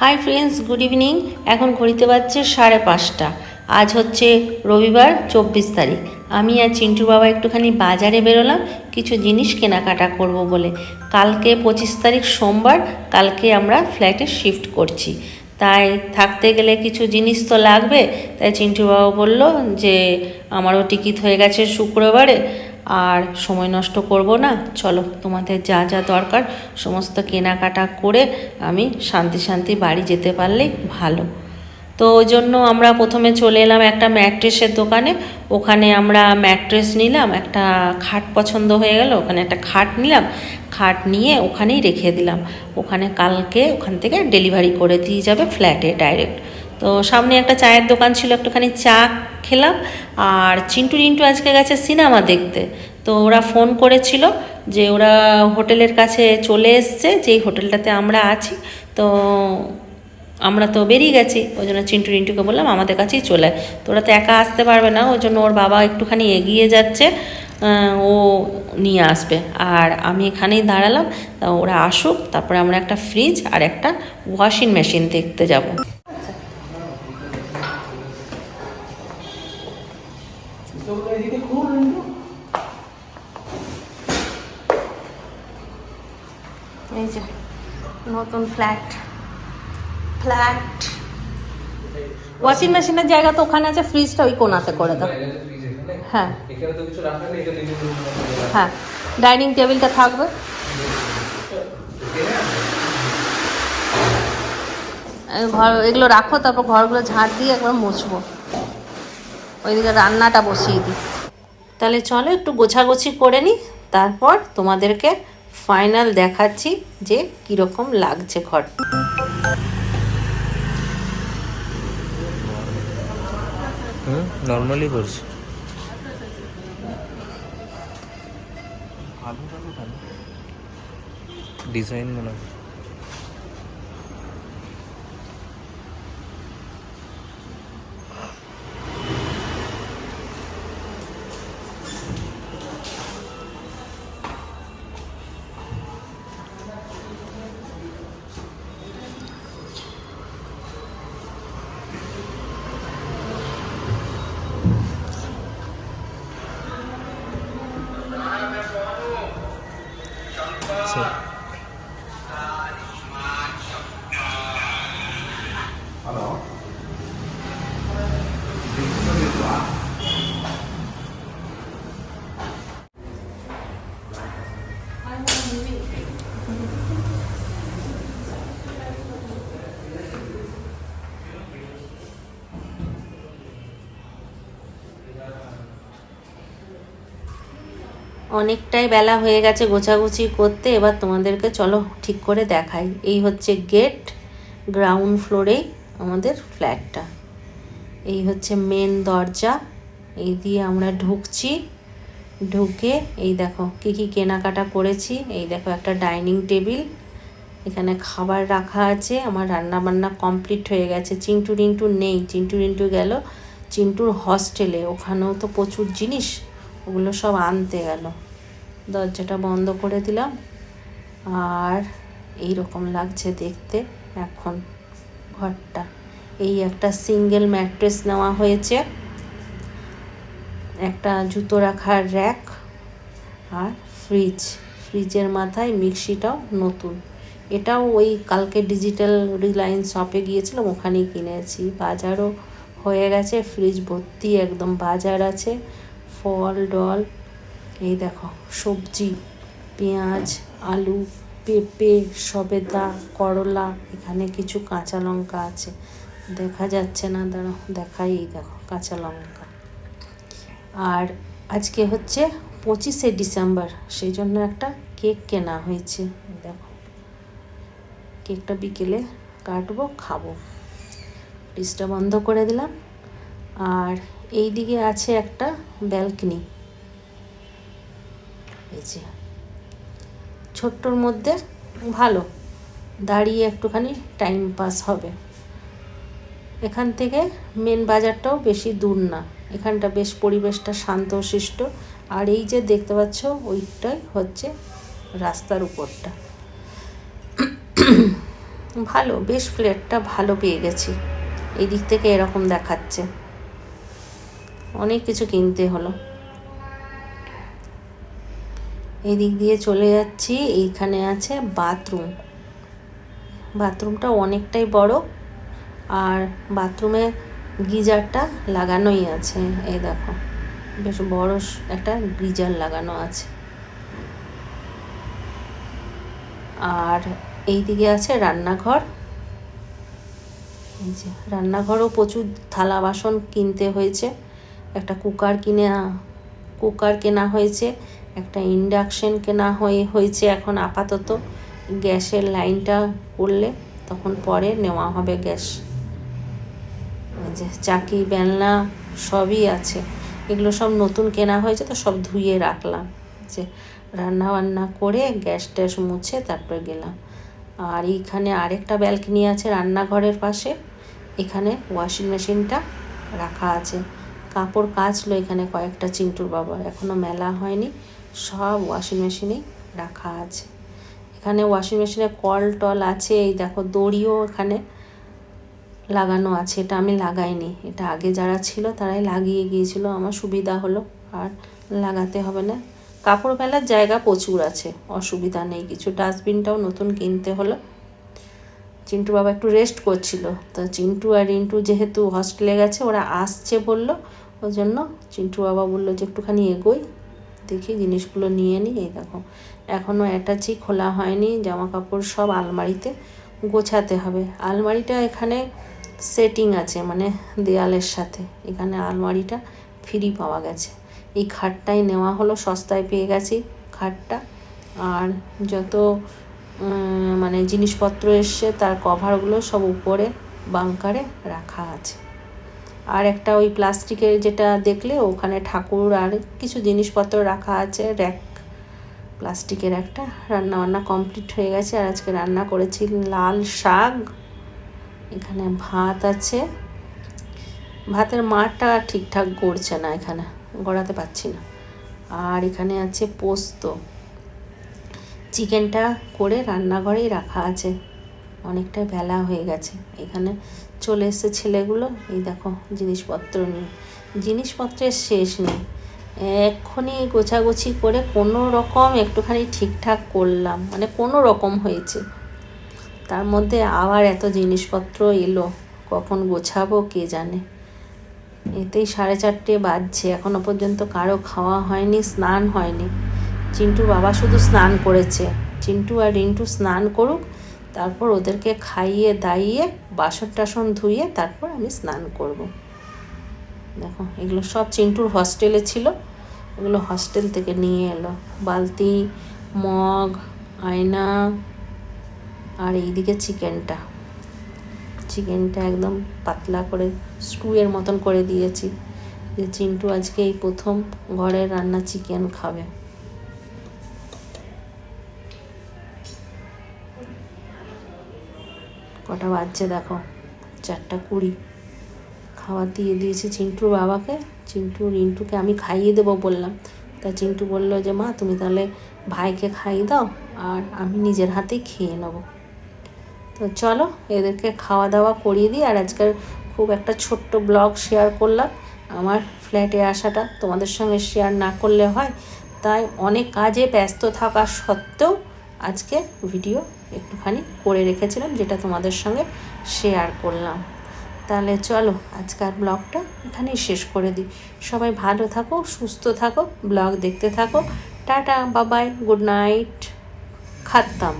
Hi friends good evening এখন ঘড়িতে বাজছে সাড়ে পাঁচটা। আজ হচ্ছে রবিবার, চব্বিশ তারিখ। আমি আর চিন্টু বাবা একটুখানি বাজারে বেরোলাম, কিছু জিনিস কেনাকাটা করব বলে। কালকে পঁচিশ তারিখ সোমবার, কালকে আমরা ফ্ল্যাটে শিফট করছি। তাই থাকতে গেলে কিছু জিনিস তো লাগবে। তাই চিন্টু বাবা বলল যে, আমারও টিকিট হয়ে গেছে শুক্রবারে। আর সময় নষ্ট করব না। চলো, তোমাদের যা যা দরকার, সমস্ত কেনাকাটা করে আমি শান্তি শান্তি বাড়ি যেতে পারলেই ভালো। তো ওই জন্য আমরা প্রথমে চলে এলাম একটা ম্যাট্রেসের দোকানে। ওখানে আমরা ম্যাট্রেস নিলাম, একটা খাট পছন্দ হয়ে গেল, ওখানে একটা খাট নিলাম। খাট নিয়ে ওখানেই রেখে দিলাম। ওখানে কালকে ওখান থেকে ডেলিভারি করে দিয়ে যাবে ফ্ল্যাটে ডাইরেক্ট। তো সামনে একটা চায়ের দোকান ছিল, একটুখানি চা খেলাম আর চিন্টু রিন্টু আজকে গেছে সিনেমা দেখতে। তো ওরা ফোন করেছিল যে ওরা হোটেলের কাছে চলে এসছে, যেই হোটেলটাতে আমরা আছি। তো আমরা তো বেরিয়ে গেছি, ওই জন্য চিন্টু রিন্টুকে বললাম আমাদের কাছেই চলে। তো ওরা তো একা আসতে পারবে না, ওই জন্য ওর বাবা একটুখানি এগিয়ে যাচ্ছে ও নিয়ে আসবে। আর আমি এখানেই দাঁড়ালাম, তা ওরা আসুক, তারপরে আমরা একটা ফ্রিজ আর একটা ওয়াশিং মেশিন দেখতে যাব। নতুন ফ্ল্যাট ফ্ল্যাট ওয়াশিং মেশিনের জায়গা তো ওখানে আছে ফ্রিজটা ওই কোনাতে করে দাও। হ্যাঁ। এখানে। তো কিছু রাখা নেই এটা লিভিং রুম হ্যাঁ। ডাইনিং টেবিলটা থাকবে। ঘর এগুলো রাখো তারপর ঘরগুলো ঝাঁট দিয়ে একবার মুছবো। ওইদিকে রান্নাটা বসিয়ে দিই। তাহলে চলো একটু গোছাগুছি করে নিই তারপর তোমাদেরকে ফাইনাল দেখাচ্ছি যে কীরকম লাগছে ঘর। হুম নর্মালি করছি। ডিজাইন মনে হয়। অনেকটাই বেলা হয়ে গেছে গোছাগুছি করতে। এবার তোমাদেরকে চলো ঠিক করে দেখাই। এই হচ্ছে গেট গ্রাউন্ড ফ্লোরেই আমাদের ফ্ল্যাটটা এই হচ্ছে মেন দরজা। এই দিয়ে আমরা ঢুকছি। ঢুকে এই দেখো কী কী কেনাকাটা করেছি। এই দেখো একটা ডাইনিং টেবিল এখানে খাবার রাখা আছে। আমার রান্না বান্না কমপ্লিট হয়ে গেছে। চিন্টু রিন্টু নেই। চিন্টু রিন্টু গেল চিন্টুর হস্টেলে ওখানেও তো প্রচুর জিনিস, ওগুলো সব আনতে গেল। দরজাটা বন্ধ করে দিলাম। আর এই রকম লাগছে দেখতে এখন ঘরটা। এই একটা সিঙ্গেল ম্যাট্রেস নেওয়া হয়েছে। একটা জুতো রাখার র্যাক আর ফ্রিজ। ফ্রিজের মাথায় মিক্সিটাও নতুন। এটাও ওই কালকে ডিজিটাল রিলায়েন্স শপে গিয়েছিলাম, ওখানেই কিনেছি। বাজারও হয়ে গেছে, ফ্রিজ ভর্তি একদম বাজার আছে। ফল, ডল এই দেখো, সবজি, পেঁয়াজ, আলু, পেঁপে, সবেদা, করলা, এখানে কিছু কাঁচা লঙ্কা আছে। দেখা যাচ্ছে না দাঁড়াও দেখাই এই দেখো, কাঁচা লঙ্কা। আর আজকে হচ্ছে পঁচিশে ডিসেম্বর, সেই জন্য একটা কেক কেনা হয়েছে দেখো। কেকটা বিকেলে কাটবো, খাব। ফ্রিজটা বন্ধ করে দিলাম। আর এই দিকে আছে একটা ব্যালকনি। যে ছোট্টর মধ্যে ভালো, দাঁড়িয়ে একটুখানি টাইম পাস হবে। এখান থেকে মেন বাজারটাও বেশি দূর না, এখানটা বেশ পরিবেশটা শান্তশিষ্ট আর এই যে দেখতে পাচ্ছ, ওইটাই হচ্ছে রাস্তার উপরটা। ভালো, বেশ ফ্লেটটা ভালো পেয়ে গেছি। এই দিক থেকে এরকম দেখাচ্ছে। অনেক কিছু কিনতে হলো। এই দিক দিয়ে চলে যাচ্ছি, এইখানে আছে বাথরুম। বাথরুমটা অনেকটাই বড় আর বাথরুমে গিজারটা লাগানোই আছে। এই দেখো, বেশ বড় একটা গিজার লাগানো আছে। আর এই দিকে আছে রান্নাঘর। এই যে রান্নাঘরও প্রচুর থালা বাসন কিনতে হয়েছে। একটা কুকার কিনে, কুকার কেনা হয়েছে। একটা ইন্ডাকশন কেনা হয়ে হয়েছে এখন আপাতত। গ্যাসের লাইনটা করলে তখন পরে নেওয়া হবে গ্যাস। যে চাকি, বেলনা সবই আছে। এগুলো সব নতুন কেনা হয়েছে তো সব ধুয়ে রাখলাম। যে রান্না বান্না করে গ্যাস ট্যাস মুছে তারপরে গেলাম। আর এইখানে আরেকটা ব্যালকনি আছে রান্নাঘরের পাশে। এখানে ওয়াশিং মেশিনটা রাখা আছে। কাপড় কাচলো এখানে কয়েকটা চিন্টুর বাবা। এখনও মেলা হয়নি। সব ওয়াশিং মেশিনেই রাখা আছে। এখানে ওয়াশিং মেশিনে কল টল আছে, এই দেখো দড়িও এখানে লাগানো আছে, এটা আমি লাগাইনি। এটা আগে যারা ছিল তারাই লাগিয়ে গিয়েছিল, আমার সুবিধা হলো। আর লাগাতে হবে না। কাপড় মেলার জায়গা প্রচুর আছে, অসুবিধা নেই। কিছু ডাস্টবিনটাও নতুন কিনতে হলো। চিন্টু বাবা একটু রেস্ট করছিল। তো চিন্টু আর রিন্টু যেহেতু হস্টেলে গেছে, ওরা আসছে বলল। ওই জন্য চিন্টু বাবা বলল যে একটুখানি এগোই। দেখি জিনিসগুলো নিয়ে নিই, এই দেখো। এখনও অ্যাটাচি খোলা হয়নি জামা কাপড় সব আলমারিতে গোছাতে হবে। আলমারিটা এখানে সেটিং আছে মানে দেয়ালের সাথে। এখানে আলমারিটা ফ্রি পাওয়া গেছে। এই খাটটাই নেওয়া হলো, সস্তায় পেয়ে গেছি খাটটা। আর যত মানে জিনিসপত্র এসছে, তার কভারগুলো সব উপরে বাংকারে রাখা আছে। আর একটা ওই প্লাস্টিকের যেটা দেখলে, ওখানে ঠাকুর আর কিছু জিনিসপত্র রাখা আছে, র্যাক, প্লাস্টিকের একটা। রান্না বান্না কমপ্লিট হয়ে গেছে, আর আজকে রান্না করেছি লাল শাক। এখানে ভাত আছে। ভাতের মারটা ঠিকঠাক গড়ছে না এখানে, গড়াতে পারছি না। আর এখানে আছে পোস্ত। চিকেনটা করে রান্নাঘরেই রাখা আছে। অনেকটা বেলা হয়ে গেছে। এখানে চলে এসেছে ছেলেগুলো। এই দেখো, জিনিসপত্র নিয়ে। জিনিসপত্রের শেষ নেই। এক্ষুনি গোছাগুছি করে কোনো রকম একটুখানি ঠিকঠাক করলাম। মানে কোনো রকম হয়েছে। তার মধ্যে আবার এত জিনিসপত্র এলো। কখন গোছাবো কে জানে। এতেই সাড়ে চারটে বাজছে। এখনও পর্যন্ত কারও খাওয়া হয়নি, স্নান হয়নি। চিন্টুর বাবা শুধু স্নান করেছে। চিন্টু আর রিন্টু স্নান করুক, তারপর ওদেরকে খাইয়ে দাইয়ে বাসন টাসন ধুয়ে তারপর আমি স্নান করব। দেখো, এগুলো সব চিন্টুর হস্টেলে ছিল। এগুলো হস্টেল থেকে নিয়ে এলো। বালতি, মগ, আয়না আর এইদিকে চিকেনটা। চিকেনটা একদম পাতলা করে স্টুয়ের মতন করে দিয়েছি। যে চিন্টু আজকে এই প্রথম ঘরের রান্না চিকেন খাবে। কটা বাজছে দেখো, চারটা কুড়ি। খাবার দিয়ে দিয়েছি চিন্টুর বাবাকে, চিন্টু রিন্টুকে আমি খাইয়ে দেবো বললাম। তা চিন্টু বলল যে, মা, তুমি তাহলে ভাইকে খাইয়ে দাও আর আমি নিজের হাতেই খেয়ে নেব। তো চলো, এদেরকে খাওয়া দাওয়া করিয়ে দিই। আর আজকের খুব একটা ছোট্ট ব্লগ শেয়ার করলাম। আমার ফ্ল্যাটে আসাটা তোমাদের সঙ্গে শেয়ার না করলে হয়। তাই অনেক কাজে ব্যস্ত থাকা সত্ত্বেও আজকে ভিডিও একটুখানি করে রেখেছিলাম, যেটা তোমাদের সঙ্গে শেয়ার করলাম। তাহলে চলো আজকের ব্লগটা এখানেই শেষ করে দিই। সবাই ভালো থাকো, সুস্থ থাকো, ব্লগ দেখতে থাকো। টাটা বাবাই গুড নাইট খাতাম